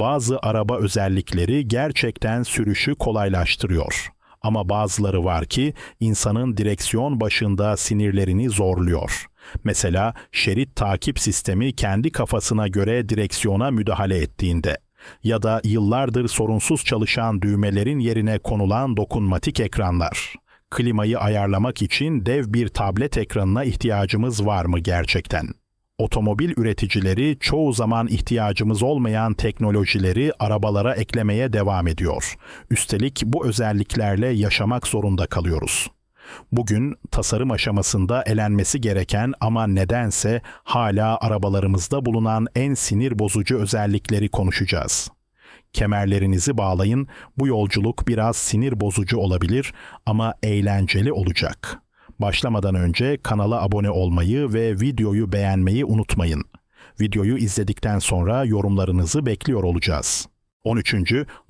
Bazı araba özellikleri gerçekten sürüşü kolaylaştırıyor. Ama bazıları var ki insanın direksiyon başında sinirlerini zorluyor. Mesela şerit takip sistemi kendi kafasına göre direksiyona müdahale ettiğinde ya da yıllardır sorunsuz çalışan düğmelerin yerine konulan dokunmatik ekranlar. Klimayı ayarlamak için dev bir tablet ekranına ihtiyacımız var mı gerçekten? Otomobil üreticileri çoğu zaman ihtiyacımız olmayan teknolojileri arabalara eklemeye devam ediyor. Üstelik bu özelliklerle yaşamak zorunda kalıyoruz. Bugün tasarım aşamasında elenmesi gereken ama nedense hala arabalarımızda bulunan en sinir bozucu özellikleri konuşacağız. Kemerlerinizi bağlayın. Bu yolculuk biraz sinir bozucu olabilir ama eğlenceli olacak. Başlamadan önce kanala abone olmayı ve videoyu beğenmeyi unutmayın. Videoyu izledikten sonra yorumlarınızı bekliyor olacağız. 13.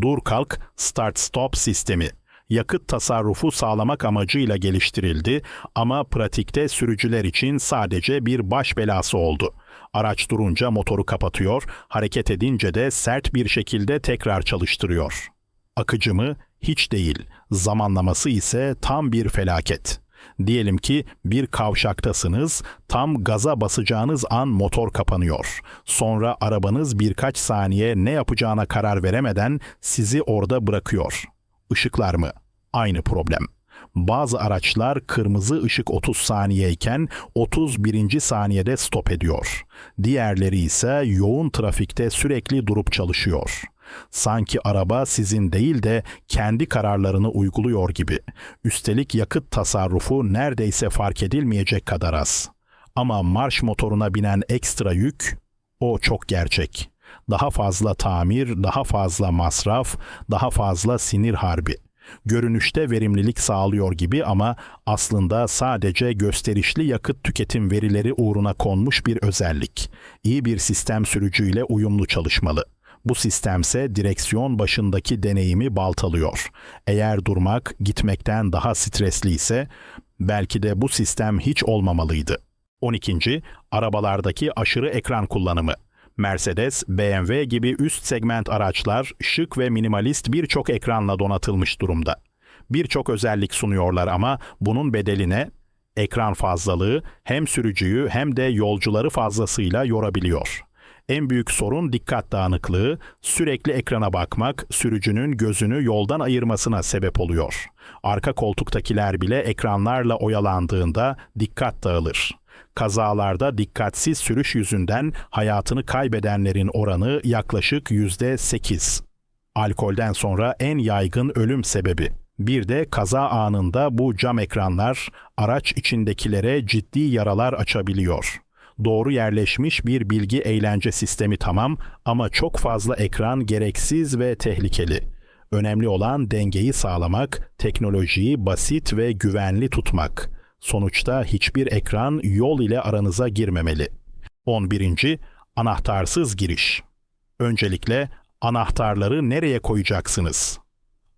Dur Kalk Start Stop sistemi yakıt tasarrufu sağlamak amacıyla geliştirildi ama pratikte sürücüler için sadece bir baş belası oldu. Araç durunca motoru kapatıyor, hareket edince de sert bir şekilde tekrar çalıştırıyor. Akıcı mı? Hiç değil. Zamanlaması ise tam bir felaket. Diyelim ki bir kavşaktasınız, tam gaza basacağınız an motor kapanıyor. Sonra arabanız birkaç saniye ne yapacağına karar veremeden sizi orada bırakıyor. Işıklar mı? Aynı problem. Bazı araçlar kırmızı ışık 30 saniyeyken 31. saniyede stop ediyor. Diğerleri ise yoğun trafikte sürekli durup çalışıyor. Sanki araba sizin değil de kendi kararlarını uyguluyor gibi. Üstelik yakıt tasarrufu neredeyse fark edilmeyecek kadar az. Ama marş motoruna binen ekstra yük o çok gerçek. Daha fazla tamir, daha fazla masraf, daha fazla sinir harbi. Görünüşte verimlilik sağlıyor gibi ama aslında sadece gösterişli yakıt tüketim verileri uğruna konmuş bir özellik. İyi bir sistem sürücüyle uyumlu çalışmalı. Bu sistemse direksiyon başındaki deneyimi baltalıyor. Eğer durmak gitmekten daha stresli ise belki de bu sistem hiç olmamalıydı. 12. Arabalardaki aşırı ekran kullanımı. Mercedes, BMW gibi üst segment araçlar şık ve minimalist birçok ekranla donatılmış durumda. Birçok özellik sunuyorlar ama bunun bedeline ekran fazlalığı hem sürücüyü hem de yolcuları fazlasıyla yorabiliyor. En büyük sorun dikkat dağınıklığı, sürekli ekrana bakmak sürücünün gözünü yoldan ayırmasına sebep oluyor. Arka koltuktakiler bile ekranlarla oyalandığında dikkat dağılır. Kazalarda dikkatsiz sürüş yüzünden hayatını kaybedenlerin oranı yaklaşık yüzde sekiz. Alkolden sonra en yaygın ölüm sebebi. Bir de kaza anında bu cam ekranlar araç içindekilere ciddi yaralar açabiliyor. Doğru yerleşmiş bir bilgi eğlence sistemi tamam ama çok fazla ekran gereksiz ve tehlikeli. Önemli olan dengeyi sağlamak, teknolojiyi basit ve güvenli tutmak. Sonuçta hiçbir ekran yol ile aranıza girmemeli. 11. Anahtarsız giriş. Öncelikle anahtarları nereye koyacaksınız?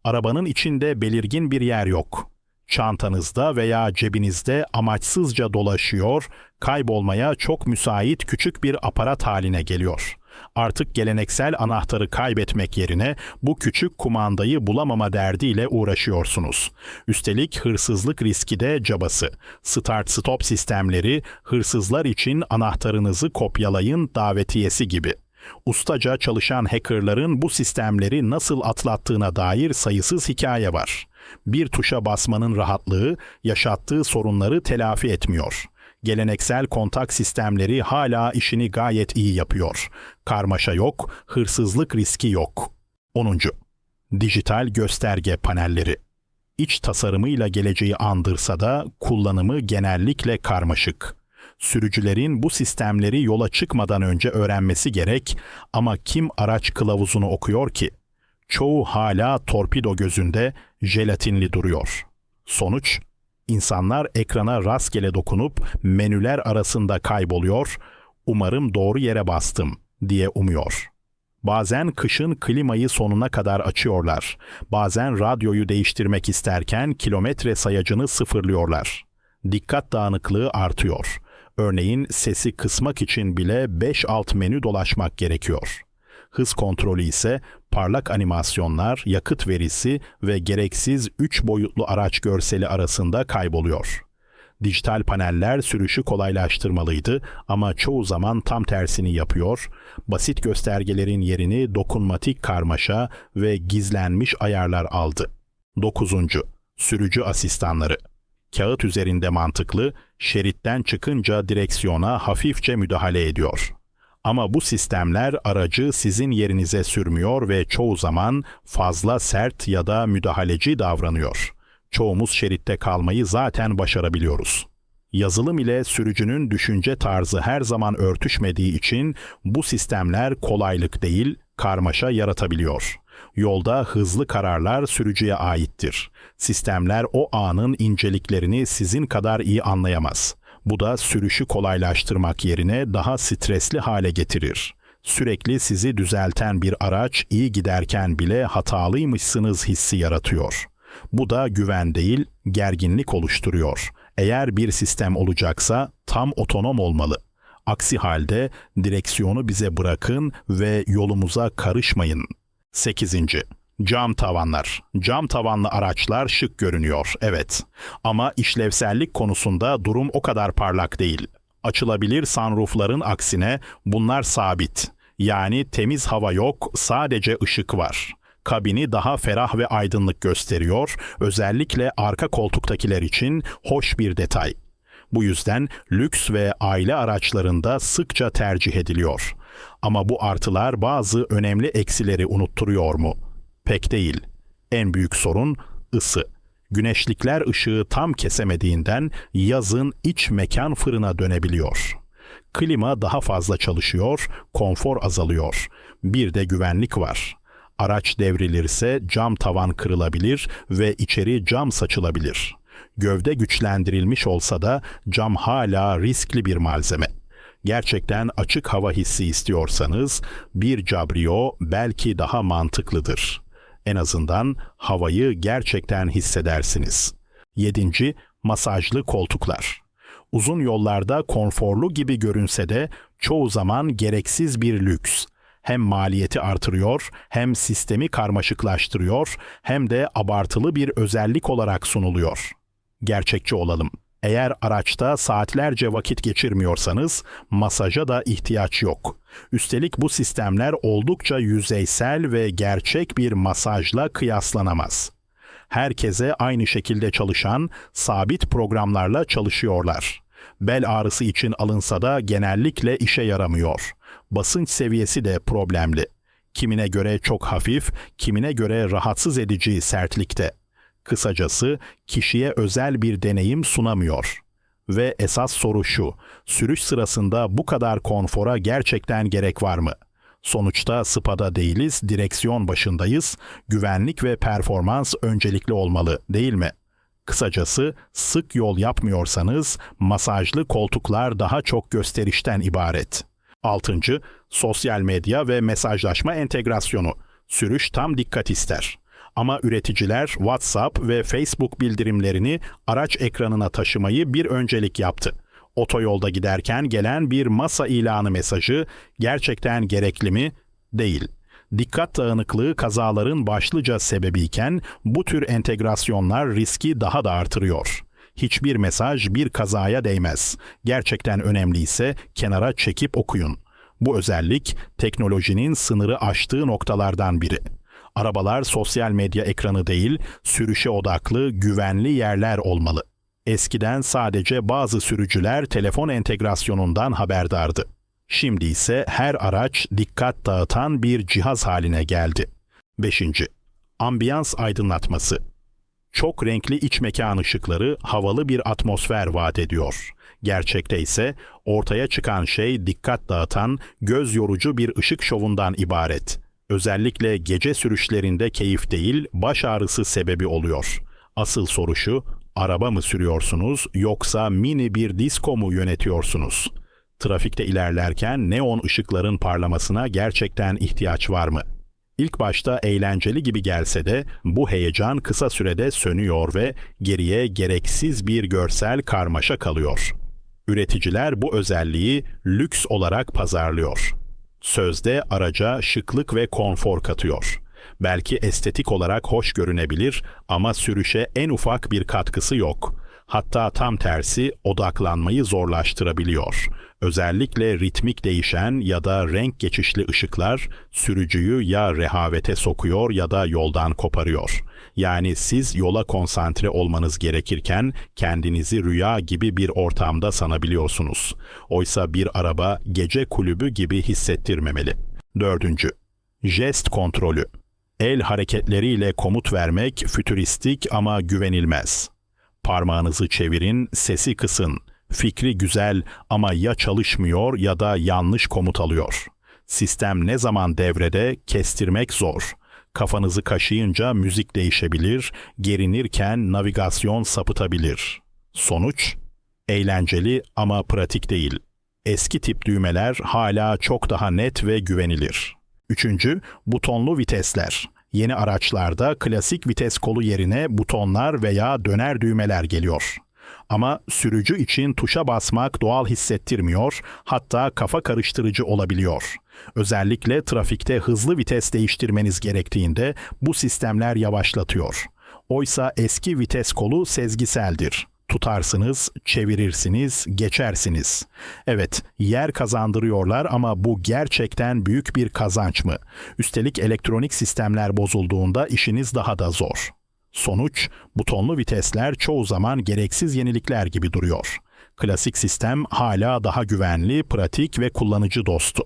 Arabanın içinde belirgin bir yer yok. Çantanızda veya cebinizde amaçsızca dolaşıyor, kaybolmaya çok müsait küçük bir aparat haline geliyor. Artık geleneksel anahtarı kaybetmek yerine bu küçük kumandayı bulamama derdiyle uğraşıyorsunuz. Üstelik hırsızlık riski de cabası. Start-stop sistemleri hırsızlar için anahtarınızı kopyalayın davetiyesi gibi. Ustaca çalışan hackerların bu sistemleri nasıl atlattığına dair sayısız hikaye var. Bir tuşa basmanın rahatlığı yaşattığı sorunları telafi etmiyor geleneksel kontak sistemleri hala işini gayet iyi yapıyor. Karmaşa yok, hırsızlık riski yok. 10. Dijital gösterge panelleri. İç tasarımıyla geleceği andırsa da kullanımı genellikle karmaşık. Sürücülerin bu sistemleri yola çıkmadan önce öğrenmesi gerek ama kim araç kılavuzunu okuyor ki? Çoğu hala torpido gözünde jelatinli duruyor. Sonuç İnsanlar ekrana rastgele dokunup menüler arasında kayboluyor, umarım doğru yere bastım diye umuyor. Bazen kışın klimayı sonuna kadar açıyorlar. Bazen radyoyu değiştirmek isterken kilometre sayacını sıfırlıyorlar. Dikkat dağınıklığı artıyor. Örneğin sesi kısmak için bile 5 alt menü dolaşmak gerekiyor. Hız kontrolü ise parlak animasyonlar, yakıt verisi ve gereksiz 3 boyutlu araç görseli arasında kayboluyor. Dijital paneller sürüşü kolaylaştırmalıydı ama çoğu zaman tam tersini yapıyor. Basit göstergelerin yerini dokunmatik karmaşa ve gizlenmiş ayarlar aldı. 9. Sürücü asistanları Kağıt üzerinde mantıklı, şeritten çıkınca direksiyona hafifçe müdahale ediyor. Ama bu sistemler aracı sizin yerinize sürmüyor ve çoğu zaman fazla sert ya da müdahaleci davranıyor. Çoğumuz şeritte kalmayı zaten başarabiliyoruz. Yazılım ile sürücünün düşünce tarzı her zaman örtüşmediği için bu sistemler kolaylık değil, karmaşa yaratabiliyor. Yolda hızlı kararlar sürücüye aittir. Sistemler o anın inceliklerini sizin kadar iyi anlayamaz. Bu da sürüşü kolaylaştırmak yerine daha stresli hale getirir. Sürekli sizi düzelten bir araç iyi giderken bile hatalıymışsınız hissi yaratıyor. Bu da güven değil, gerginlik oluşturuyor. Eğer bir sistem olacaksa tam otonom olmalı. Aksi halde direksiyonu bize bırakın ve yolumuza karışmayın. 8. Cam tavanlar. Cam tavanlı araçlar şık görünüyor, evet. Ama işlevsellik konusunda durum o kadar parlak değil. Açılabilir sunroofların aksine bunlar sabit. Yani temiz hava yok, sadece ışık var. Kabini daha ferah ve aydınlık gösteriyor, özellikle arka koltuktakiler için hoş bir detay. Bu yüzden lüks ve aile araçlarında sıkça tercih ediliyor. Ama bu artılar bazı önemli eksileri unutturuyor mu? Pek değil. En büyük sorun ısı. Güneşlikler ışığı tam kesemediğinden yazın iç mekan fırına dönebiliyor. Klima daha fazla çalışıyor, konfor azalıyor. Bir de güvenlik var. Araç devrilirse cam tavan kırılabilir ve içeri cam saçılabilir. Gövde güçlendirilmiş olsa da cam hala riskli bir malzeme. Gerçekten açık hava hissi istiyorsanız bir cabrio belki daha mantıklıdır. En azından havayı gerçekten hissedersiniz. 7. Masajlı koltuklar. Uzun yollarda konforlu gibi görünse de çoğu zaman gereksiz bir lüks. Hem maliyeti artırıyor, hem sistemi karmaşıklaştırıyor, hem de abartılı bir özellik olarak sunuluyor. Gerçekçi olalım. Eğer araçta saatlerce vakit geçirmiyorsanız masaja da ihtiyaç yok. Üstelik bu sistemler oldukça yüzeysel ve gerçek bir masajla kıyaslanamaz. Herkese aynı şekilde çalışan sabit programlarla çalışıyorlar. Bel ağrısı için alınsa da genellikle işe yaramıyor. Basınç seviyesi de problemli. Kimine göre çok hafif, kimine göre rahatsız edici sertlikte. Kısacası kişiye özel bir deneyim sunamıyor. Ve esas soru şu, sürüş sırasında bu kadar konfora gerçekten gerek var mı? Sonuçta SPA'da değiliz, direksiyon başındayız, güvenlik ve performans öncelikli olmalı değil mi? Kısacası sık yol yapmıyorsanız masajlı koltuklar daha çok gösterişten ibaret. 6. Sosyal medya ve mesajlaşma entegrasyonu. Sürüş tam dikkat ister. Ama üreticiler WhatsApp ve Facebook bildirimlerini araç ekranına taşımayı bir öncelik yaptı. Otoyolda giderken gelen bir masa ilanı mesajı gerçekten gerekli mi? Değil. Dikkat dağınıklığı kazaların başlıca sebebiyken bu tür entegrasyonlar riski daha da artırıyor. Hiçbir mesaj bir kazaya değmez. Gerçekten önemliyse kenara çekip okuyun. Bu özellik teknolojinin sınırı aştığı noktalardan biri. Arabalar sosyal medya ekranı değil, sürüşe odaklı, güvenli yerler olmalı. Eskiden sadece bazı sürücüler telefon entegrasyonundan haberdardı. Şimdi ise her araç dikkat dağıtan bir cihaz haline geldi. 5. Ambiyans aydınlatması. Çok renkli iç mekan ışıkları havalı bir atmosfer vaat ediyor. Gerçekte ise ortaya çıkan şey dikkat dağıtan, göz yorucu bir ışık şovundan ibaret. Özellikle gece sürüşlerinde keyif değil, baş ağrısı sebebi oluyor. Asıl soru şu, araba mı sürüyorsunuz yoksa mini bir disko mu yönetiyorsunuz? Trafikte ilerlerken neon ışıkların parlamasına gerçekten ihtiyaç var mı? İlk başta eğlenceli gibi gelse de bu heyecan kısa sürede sönüyor ve geriye gereksiz bir görsel karmaşa kalıyor. Üreticiler bu özelliği lüks olarak pazarlıyor. Sözde araca şıklık ve konfor katıyor. Belki estetik olarak hoş görünebilir ama sürüşe en ufak bir katkısı yok. Hatta tam tersi odaklanmayı zorlaştırabiliyor. Özellikle ritmik değişen ya da renk geçişli ışıklar sürücüyü ya rehavete sokuyor ya da yoldan koparıyor. Yani siz yola konsantre olmanız gerekirken kendinizi rüya gibi bir ortamda sanabiliyorsunuz. Oysa bir araba gece kulübü gibi hissettirmemeli. Dördüncü, jest kontrolü. El hareketleriyle komut vermek fütüristik ama güvenilmez. Parmağınızı çevirin, sesi kısın. Fikri güzel ama ya çalışmıyor ya da yanlış komut alıyor. Sistem ne zaman devrede kestirmek zor. Kafanızı kaşıyınca müzik değişebilir, gerinirken navigasyon sapıtabilir. Sonuç eğlenceli ama pratik değil. Eski tip düğmeler hala çok daha net ve güvenilir. Üçüncü, butonlu vitesler. Yeni araçlarda klasik vites kolu yerine butonlar veya döner düğmeler geliyor. Ama sürücü için tuşa basmak doğal hissettirmiyor, hatta kafa karıştırıcı olabiliyor. Özellikle trafikte hızlı vites değiştirmeniz gerektiğinde bu sistemler yavaşlatıyor. Oysa eski vites kolu sezgiseldir. Tutarsınız, çevirirsiniz, geçersiniz. Evet, yer kazandırıyorlar ama bu gerçekten büyük bir kazanç mı? Üstelik elektronik sistemler bozulduğunda işiniz daha da zor. Sonuç, butonlu vitesler çoğu zaman gereksiz yenilikler gibi duruyor. Klasik sistem hala daha güvenli, pratik ve kullanıcı dostu.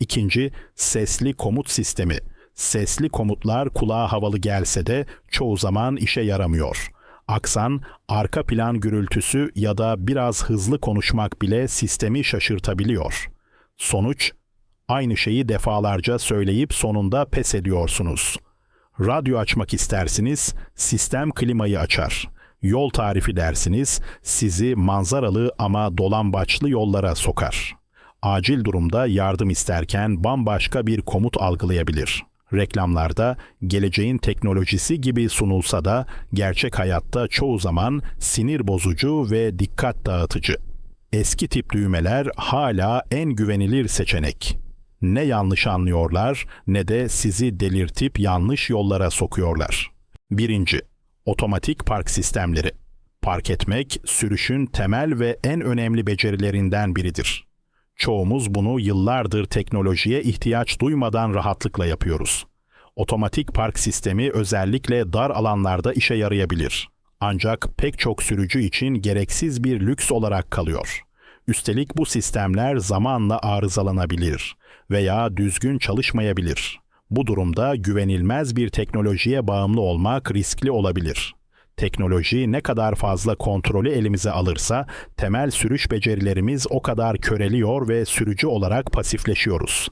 İkinci, sesli komut sistemi. Sesli komutlar kulağa havalı gelse de çoğu zaman işe yaramıyor. Aksan, arka plan gürültüsü ya da biraz hızlı konuşmak bile sistemi şaşırtabiliyor. Sonuç, aynı şeyi defalarca söyleyip sonunda pes ediyorsunuz. Radyo açmak istersiniz, sistem klimayı açar. Yol tarifi dersiniz, sizi manzaralı ama dolambaçlı yollara sokar. Acil durumda yardım isterken bambaşka bir komut algılayabilir. Reklamlarda geleceğin teknolojisi gibi sunulsa da gerçek hayatta çoğu zaman sinir bozucu ve dikkat dağıtıcı. Eski tip düğmeler hala en güvenilir seçenek. Ne yanlış anlıyorlar ne de sizi delirtip yanlış yollara sokuyorlar. Birinci, otomatik park sistemleri. Park etmek sürüşün temel ve en önemli becerilerinden biridir. Çoğumuz bunu yıllardır teknolojiye ihtiyaç duymadan rahatlıkla yapıyoruz. Otomatik park sistemi özellikle dar alanlarda işe yarayabilir. Ancak pek çok sürücü için gereksiz bir lüks olarak kalıyor. Üstelik bu sistemler zamanla arızalanabilir veya düzgün çalışmayabilir. Bu durumda güvenilmez bir teknolojiye bağımlı olmak riskli olabilir. Teknoloji ne kadar fazla kontrolü elimize alırsa temel sürüş becerilerimiz o kadar köreliyor ve sürücü olarak pasifleşiyoruz.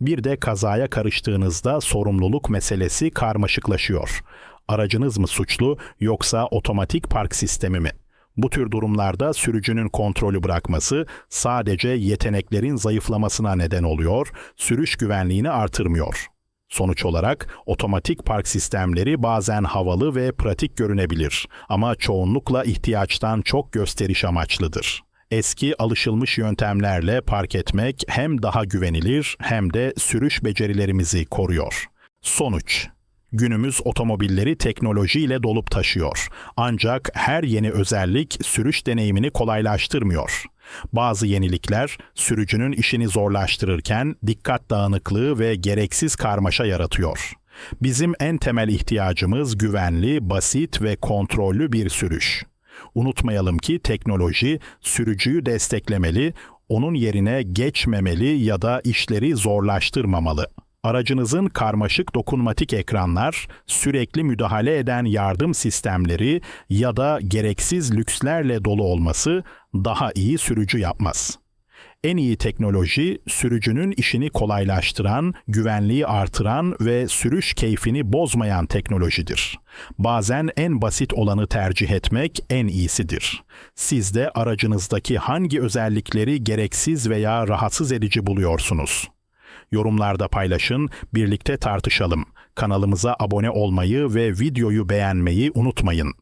Bir de kazaya karıştığınızda sorumluluk meselesi karmaşıklaşıyor. Aracınız mı suçlu yoksa otomatik park sistemi mi? Bu tür durumlarda sürücünün kontrolü bırakması sadece yeteneklerin zayıflamasına neden oluyor, sürüş güvenliğini artırmıyor. Sonuç olarak otomatik park sistemleri bazen havalı ve pratik görünebilir ama çoğunlukla ihtiyaçtan çok gösteriş amaçlıdır. Eski alışılmış yöntemlerle park etmek hem daha güvenilir hem de sürüş becerilerimizi koruyor. Sonuç Günümüz otomobilleri teknolojiyle dolup taşıyor. Ancak her yeni özellik sürüş deneyimini kolaylaştırmıyor. Bazı yenilikler sürücünün işini zorlaştırırken dikkat dağınıklığı ve gereksiz karmaşa yaratıyor. Bizim en temel ihtiyacımız güvenli, basit ve kontrollü bir sürüş. Unutmayalım ki teknoloji sürücüyü desteklemeli, onun yerine geçmemeli ya da işleri zorlaştırmamalı. Aracınızın karmaşık dokunmatik ekranlar, sürekli müdahale eden yardım sistemleri ya da gereksiz lükslerle dolu olması daha iyi sürücü yapmaz. En iyi teknoloji sürücünün işini kolaylaştıran, güvenliği artıran ve sürüş keyfini bozmayan teknolojidir. Bazen en basit olanı tercih etmek en iyisidir. Siz de aracınızdaki hangi özellikleri gereksiz veya rahatsız edici buluyorsunuz? Yorumlarda paylaşın, birlikte tartışalım. Kanalımıza abone olmayı ve videoyu beğenmeyi unutmayın.